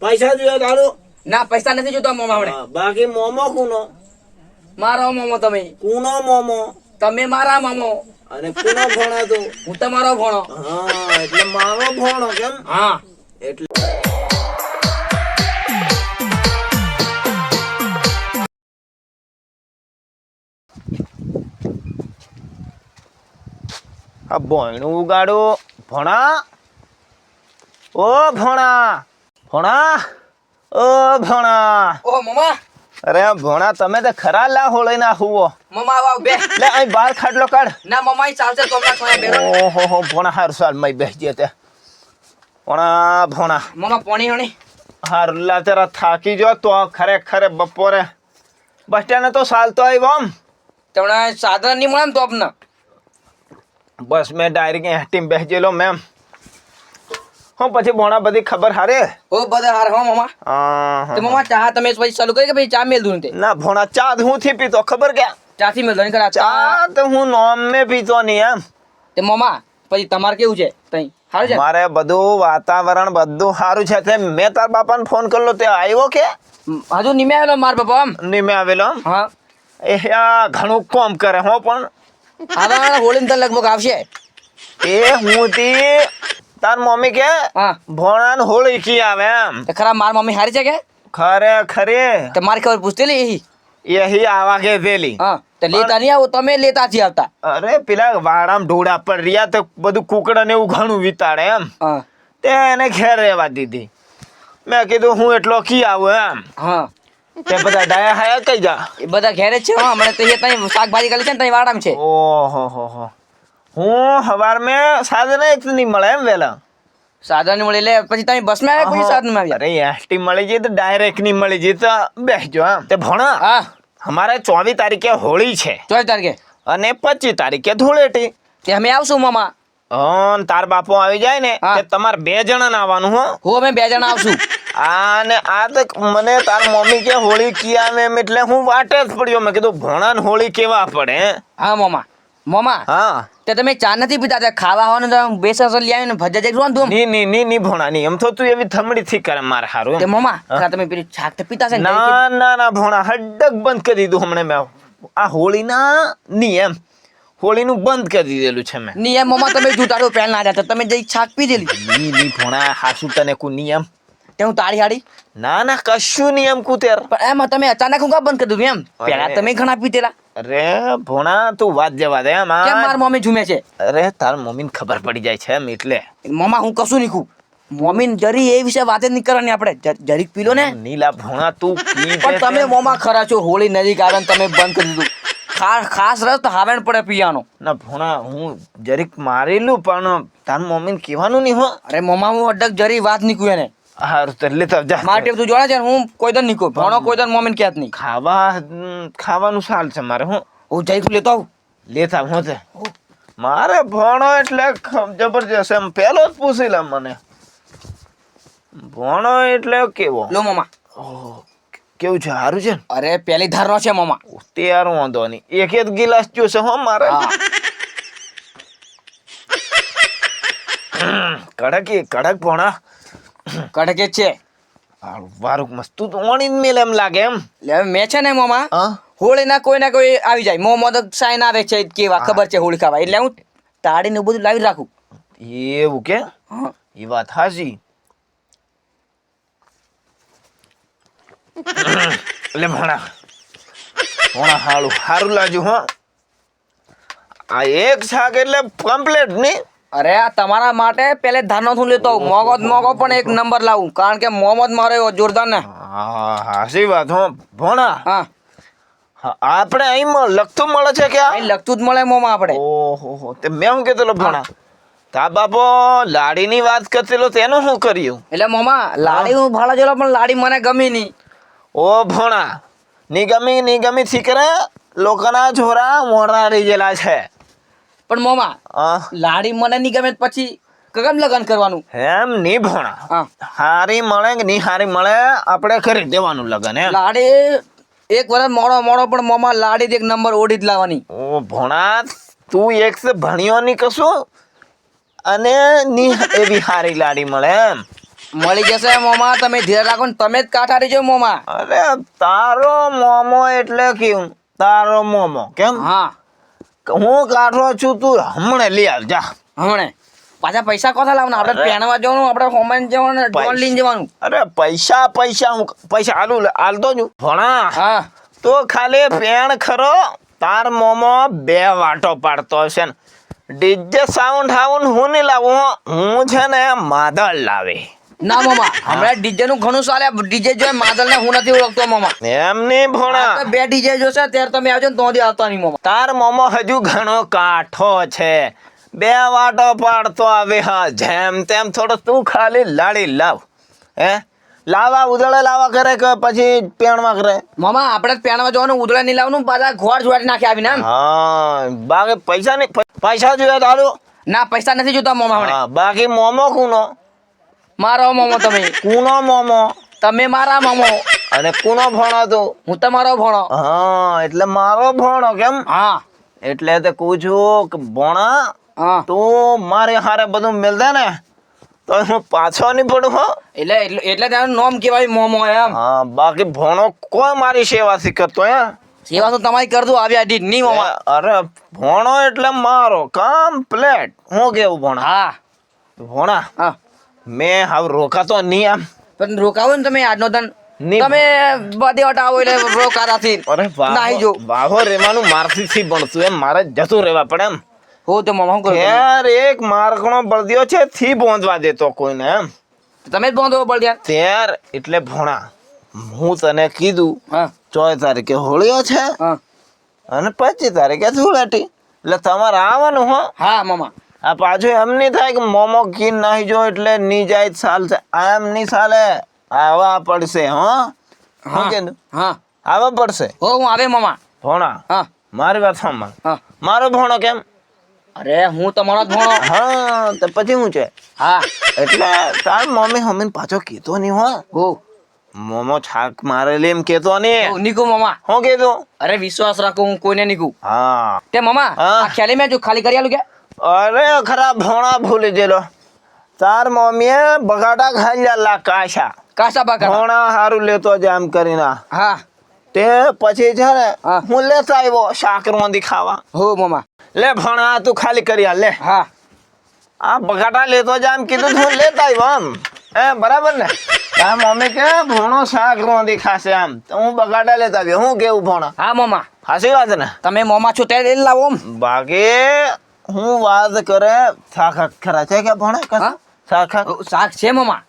પૈસા જોઈએ તારું? ના પૈસા નથી જોતો મોમા આપણે. બાકી મોમો કુનો? મારો મોમો તમે. કુનો મોમો? તમે મારા મોમો. અને કુનો ભણો તું? હું તમારો ભણો. હા એટલે મારો ભણો કેમ? હા. એટલે આ ભણું ઉગાડો. ભણા? ઓ ભણા! ભણા? ઓ ભણા. ઓ મમા અરે ભણા તમે તો ખરા લા હોળે ના હુવો. મમા આવ બે. લે અહીં બાર ખાટલો કાઢ. ના મમા અહીં ચાલશે તો હમણાં થોડા બેરો ઓહો હો ભણા હાર સાલ મય બેસજે તે ભણા ભણા. મમા પોણી હણી. હાર લા તેરા થાકી જો તો ખરેખર બપોરે. બસ સ્ટેન્ડ તો ચાલતો આવ્યો આમ. તમને સાધન નહીં મળે ને તો આપને બસ મેં ડાયરેક્ટ એટીમ બેસજેલો મેમ. હું પછી ભોણા બધી ખબર હારે? ઓ બધા હાર હો મામા. તો મામા ચા તમે પછી ચાલુ કરી કે પછી ચા મેલ દઉં તે? ના ભણા ચા હું થી પીતો ખબર કે ચાથી મેલ દઉં કરા ચા ચા તો હું નોમ મે પીતો નહીં એમ. તે મામા પછી તમારે કેવું છે? તઈ હારું છે? મારે બધું વાતાવરણ બધું સારું છે તે મેં તાર બાપાને ફોન કરલો તે આવ્યો કે? હજુ નિમે આવેલો માર બાપા આમ? નિમે આવેલો હા. એ ઘણું કોમ કરે હો પણ હવે હોળી ને લગભગ આવશે. એ હું તી તાર મમ્મી કે ભોણા ને હોળી કી આવે એમ. ખરા માર મમ્મી હારી છે કે? ખરે ખરે. તો મારી ખબર પૂછતી લી એહી. એહી આવા કે પેલી હા તો લેતા નહીં આવો તમે લેતા નથી આવતા. અરે પેલા વાડામ ઢોળા પર રહ્યા તો બધું કુકડા ને એવું ઘણું વિતાડે એમ. હા. તે એને ઘેર રહેવા દીધી. મેં કીધું હું એટલો કી આવું એમ. હા. તે બધા ડાયા હાયા કઈ જા? એ બધા ઘેરે છે હા. હમણાં તો એ તઈ શાકભાજી કરી છે ને તઈ વાડામ છે. ઓહો હો હો હું હવાર મેં સાધન એક નહીં મળે એમ વેલા. સાધન મળી લે પછી તમે બસમાં આવ્યા કોઈ સાધનમાં આવ્યા અરે એસટી મળી જઈ તો ડાયરેક્ટ નહીં મળી જઈ તો બેસજો આમ તે ભણા. હા. અમારે ચોવીસ તારીખે હોળી છે. ચોવીસ તારીખે? અને પચીસ તારીખે ધૂળેટી. તે અમે આવશું મામા. અન તાર બાપો આવી જાય ને તે તમારે બે જણા આવવાનું હો. હું અમે બે જણા આવશું. આ ને આ તો મને તાર મમ્મી કે હોળી કિયા મેમ એટલે હું વાટે જ પડ્યો. મેં કીધું ભણા ને હોળી કેવા પડે? હા મામા. મામા હા. તે તમે ચા નથી પીતા તે ખાવા આવવાનું તો બેસન લઈ આવીને ભજા જઈ જોવાનું તું ની ની ની ની ભોણા ની. એમ તો તું એવી થમડી થી કરે મારે હારું તે મોમા ખરા તમે પેલી છાક તો પીતા છે ના ના ના ભણા હડક બંધ કરી દીધું હમણાં મેં. આ હોળીના નિયમ હોળીનું બંધ કરી દીધેલું છે મેં. નિયમ મોમા તમે જૂતાડો પહેલ ના જતા તમે જઈ છાક પી દેલી. ની ની ભોણા હાસુ તને કુ નિયમ તે હું તાળી હાડી. ના ના કશું નિયમ કુતેર પણ એમાં તમે અચાનક હું કા બંધ કરી દીધું એમ. પેલા તમે ઘણા પીતેલા અરે ભોણા તું વાત જવા દે એમ કેમ માર મમ્મી ઝૂમે છે? અરે તાર મમ્મીને ખબર પડી જાય છે એમ એટલે. મમ્મા હું કશું નહીં મમ્મી જરી એ વિશે વાત જ નહીં કરવાની આપણે. જરીક પીલો ને. નીલા ભોણા તું પણ તમે. મોમાં ખરા છો હોળી નજીક આવે તમે બંધ કરી દીધું. ખાસ ખાસ રસ તો હાવેણ પડે પીવાનો ના ભોણા હું જરીક મારેલું પણ તાર મમ્મીને કહેવાનું નહીં હો. અરે મમ્મા હું અડક જરી વાત નહીં કહું એને. હારું તો લેતા જા. મારે તું જોડે છે હું કોઈ દર નહીં ભણો કોઈ દર મમ્મીને કહેત નહીં. ખાવા ખાવાનું સાલ છે મારે હું. હું જઈ લેતો આવું. લેતા હું તે મારે ભણો એટલે જબરજસ્ત એમ. પેલો જ પૂછી લે મને. ભણો એટલે કેવો? લો મામા. કેવું છે? સારું છે અરે પેલી ધારનો છે મામા. ત્યાર વાંધો નહીં. એક એક ગિલાસ જોશે હો મારે. કડક એ કડક ભણા. કડકે છે. હારું, વારું મસ્ત. તું ઓણી મેલ એમ લાગે એમ. એટલે મેં છે ને મોમાં હોળીના કોઈ ના કોઈ આવી જાય. મોહમ્મદ સાઈન આવે છે કેવા ખબર છે હોળી ખાવા. એટલે હું તાળીને બધું લાવી રાખું. એવું કે? એ વાત હાજી એટલે ભણા. ભણા હારું. સારું લાગ્યું હો. આ એક શાક એટલે કમ્પ્લેટ નહીં અરે આ તમારા માટે પેલે ધારનો હું લેતો આવું. મોગો મોગો પણ એક નંબર લાવું. કારણ કે મોહમ્મદ મારે એવો જોરદાર ને. હા હાસી વાત હો. ભણા હા. હા, આપણે અહીં લખતું મળે છે કે? અહીં લખતું જ મળે મોમાં આપણે. ઓહો હો તે મેં શું કહેતો ભણા. તા બાપો લાડીની વાત કરતેલો તેનું શું કર્યું? એટલે મોમા લાડી હું ભાડા જેલો પણ લાડી મને ગમી નહીં ઓ ભણા નિગમી નિગમી થીકરે લોકોના છોરા મોડા રહી ગયેલા છે. પણ મોમા લાડી મને નહીં ગમે પછી કગમ લગન કરવાનું. એમ નહીં ભણા. હારી મળે કે નહીં હારી મળે આપણે કરી દેવાનું લગન એમ. લાડી એક વર્ષ મોડો મોડો પણ મોમા લાડી એક નંબર ઓડી જ લાવવાની. ઓ ભણા તું એક સે ભણ્યો નહીં કશું? અને ની એવી હારી લાડી મળે એમ. મળી જશે મોમા તમે ધીરે રાખો ને તમે જ કાઠા રહીજો મોમા. અરે તારો મોમો એટલે કેવું? તારો મોમો કેમ? હા. હું કાઢો છું તું હમણે લઈ આવ જા. હમણે. પાછા પૈસા કોથા લાવવાના? આપણે. પહેણવા જવાનું આપણે હોમન જવાનું ડોન લઈને જવાનું. અરે પૈસા પૈસા હું પૈસા આલુ આલતો છું ભણા. હા. તો ખાલી પેણ ખરો તાર મોમો બે વાટો પાડતો હશે ને. ડીજે સાઉન્ડ હાઉન્ડ હું નહીં લાવું હું છે ને માદળ લાવે. ના મામા. હમણાં ડીજે નું ઘણું ચાલે ડીજે જોઈ માદલ ને હું નથી ઓળખતો મામા. એમ ને ભણા બે ડીજે જોશે ત્યારે તમે આવજો ને તો દી આવતા નહીં મામા. તાર મોમો હજુ ઘણો કાઠો છે. બે વાટો પાડતો આવે હા જેમ તેમ થોડો તું ખાલી લાડી લાવ. હે? લાવા ઉદળે લાવા કરે કે પછી પેણમાં કરે? મામા આપણે પેણમાં જવાનું ઉદળે નહીં લાવવાનું પાછા ઘોડ જોડી નાખી આવીને હા બાકી પૈસા નહીં પૈસા જોઈએ તારું? ના પૈસા નથી જોતા મામા બાકી મોમો કુનો? મારો મોમો તમે. કુનો મોમો? તમે મારા મોમો. અને કુનો ભણો તું? હું તમારો ભણો. હા એટલે મારો ભણો કેમ? હા. એટલે તે પૂછું કે ભણા હા. તું મારે હારે બધું મેલ ને તો હું પાછો નહીં પડું હો. એટલે એટલે તેનું નામ કહેવાય મોમો એમ. હા બાકી ભણો કોઈ મારી સેવા શીખતો હે? સેવા તો તમારી કરતું આવ્યા ડી નહીં મામા. અરે ભણો એટલે મારો કમ્પ્લેટ. હું કેવું ભણા? હા. ભણા. હા. મેં હવે રોકાતો નહીં આમ. પણ રોકાવો ને તમે આજનો નહીં. તમે બધી હટાવો એટલે રોકારાથી અરે નાહી જો વાહો રેવાનું મારથી થી ભણતું એમ. મારે જતું રહેવા પડે એમ. હો તો મામા શું કરું યાર એક મારકણો બળદિયો છે થી બોંધવા દેતો કોઈને એમ. તમે જ બાંધો બળદિયા. ત્યાર એટલે ભણા હું તને કીધું ચોવીસ તારીખે હોળીઓ છે અને પચીસ તારીખે ધૂળેટી. એટલે તમારે આવવાનું હો. હા મામા. આ પાછું એમ નહીં થાય કે મોમો કીન નાહી જો એટલે ની જાય ચાલશે એમ નહીં ચાલે આવા પડશે હ? હા કે હા. આવા પડશે. હો હું આવે મામા. ભોણા. હા. મારી વાત સાંભળ. હા. મારો ભોણો કેમ? અરે હું તમારો ભોણો. હા તો પછી શું છે? હા. એટલે તાર મમ્મી મમ્મીને પાછો કીધો નહીં હો. ઓ મોમો છાક મારેલી એમ કેતો ને હો, નીકુ મામા. હું કેતો અરે વિશ્વાસ રાખો હું કોઈને નીકુ હા. તે મામા હા. આ ખ્યાલી મેં જો ખાલી કરી આલું કે? અરે ખરા ભણા ભૂલી ગયેલો. તાર મમ્મીએ બગાડા ખાઈ લા કાશા કાશા બગાડા? ભણા હારું લેતો જ આમ કરીને. હા. તે પછી છે ને હા. લેતા આવ્યો શાક રોંધી ખાવા. હો મમ્મા લે ભણા તું ખાલી કરી લે. હા. આ બગાટા લેતો જ આમ કીધું હું લેતા આવ્યો આમ. એ બરાબર ને? આ મમ્મી કે ભણો શાક રોંધી ખાશે આમ. તો હું બગાટા લેતા આવ્યો. હું કેવું ભણો? હા મમ્મા હાસી વાત ને? તમે મમ્મા છો તે લઈ લાવો. બાકી હું વાત કરે શાક ખરા. છે કે ભણે? હા? શાક શાક છે મમા.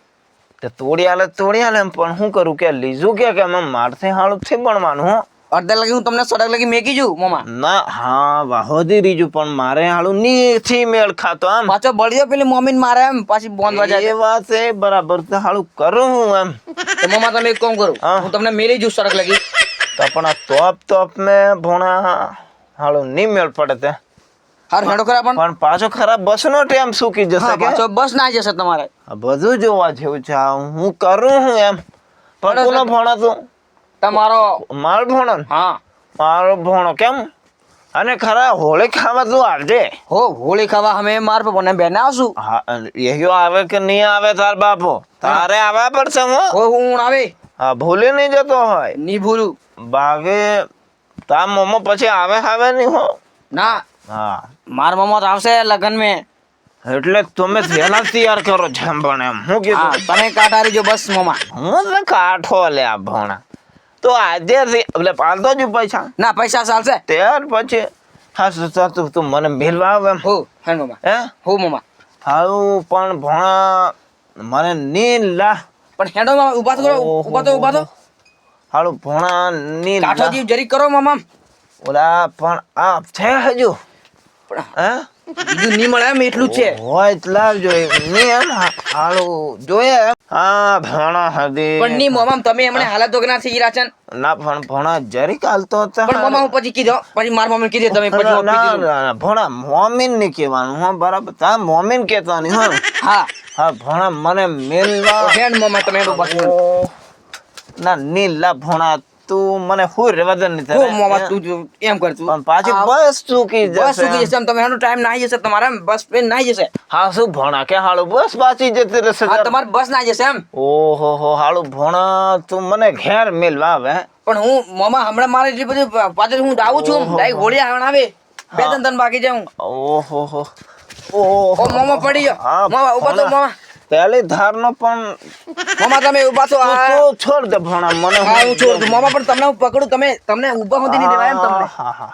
તે તોડી આલે તોડી આલે પણ શું કરું કે લીધું કે કે મમ મારથી હાળું છે ભણવાનું હો? અડધા લગી હું તમને સડક લગી મેકી જઉં મમા. ના હા વાહોદી રીજું પણ મારે હાળું ની થી મેળ ખાતો આમ. પાછો બળિયો પેલી મમ્મી મારે એમ પાછી બોંધવા એ વાત છે બરાબર તો હાળું કરું હું એમ. તો મામા તમે એક કામ કરો હા. હું તમને મેલી જઉં સડક લગી. તો પણ આ તોપ તોપ મેં ભણા હાળું ની મેળ પડે તે. હાર હેડો ખરા પણ. પણ પાછો ખરાબ બસ નો ટાઈમ સૂકી જશે કે? પાછો બસ ના જશે તમારે. બધું જોવા જેવું છે. હું કરું હું એમ? પણ કોનો ભણો તું? તમારો. મારો ભણો હા. મારો ભણો કેમ? અને ખરા હોળી ખાવા તું આવજે. હો હોળી ખાવા અમે માર પર ને બેન આવશું. હા એયો આવે કે નહીં આવે તાર બાપો? તારે આવવા પડશે હું. હો હું આવે. હા ભૂલી નહીં જતો હોય. નહીં ભૂલું. બાકી તાર મોમો પછી આવે આવે નહીં હો. ના હા. માર મમ્મા તો આવશે લગન મેં એટલે તમે વહેલા તૈયાર કરો જેમ પણ એમ. હું હા કીધું તમે કાંઠા જો બસ મમા. હું તો કાઠો લે આ ભણા. તો આજે થી- એટલે પાલતો જ પૈસા? ના પૈસા ચાલશે. ત્યાર પછી? હા તું- તું- તું મને મેળવા આવે એમ. હું હે મમ્મા હે? હું મમ્મા હારું પણ ભણા મને ની લા. પણ હેડો મામા ઊભા તો કરો ઊભા તો ઊભા તો. હારું ભણા ની કાઠો જીવ જરી કરો મામા ઓલા પણ આ છે હજુ. પણ હે? બીજું નહીં મળે એમ એટલું છે. હોય એટલા જોઈએ ની એમ હા- જોઈએ એમ. હા ભણા હદી. પણ નહીં મામા તમે એમણે હાલત વગરના થઈ રહ્યા છે ના? પણ ભણા જરી કાલતો હતા. પણ મામા હું પછી કીધો. પછી માર મમ્મી કીધું તમે પછી ના, ના, ભણા મોમીનની કહેવાનું. હા બરાબર તા મોમીન કહેવાની હા. હા. હા ભણા મને મેલવા. હેડ મામા તમે. ઓ, ના નીલા ભણા તું મને હુર વદનની હું મોમાં તું એમ કર તું પણ પાછી બસ ચૂકી બસ ચૂકી જશે તમે એનો ટાઈમ ના જશે તમારે બસ ટ્રેન ના જશે. હા શું ભણા કે હાલું બસ પાછી જતી રહેશે હા તમારે બસ ના જશે એમ. ઓહો હો હાલું ભણા તું મને ઘેર મેલવા આવે? પણ હું મોમાં હમણાં મારે એટલી બધી પાછળ હું ડાવું છું ડાઈ હોળી આવણ આવે. બે ત્રણ ત્રણ બાકી જાઉં ઓહો હો. ઓહો મોમાં પડી ગયો. હા, મોમાં ઊભા તો મોમાં. પહેલી ધારનો પણ મોમાં તમે ઊભા તો છોડ દે ભણા મને હા હું છું મોમાં પણ તમને હું પકડું તમે તમને ઊભા સુધી નહીં દેવાય એમ તમને. હા હા.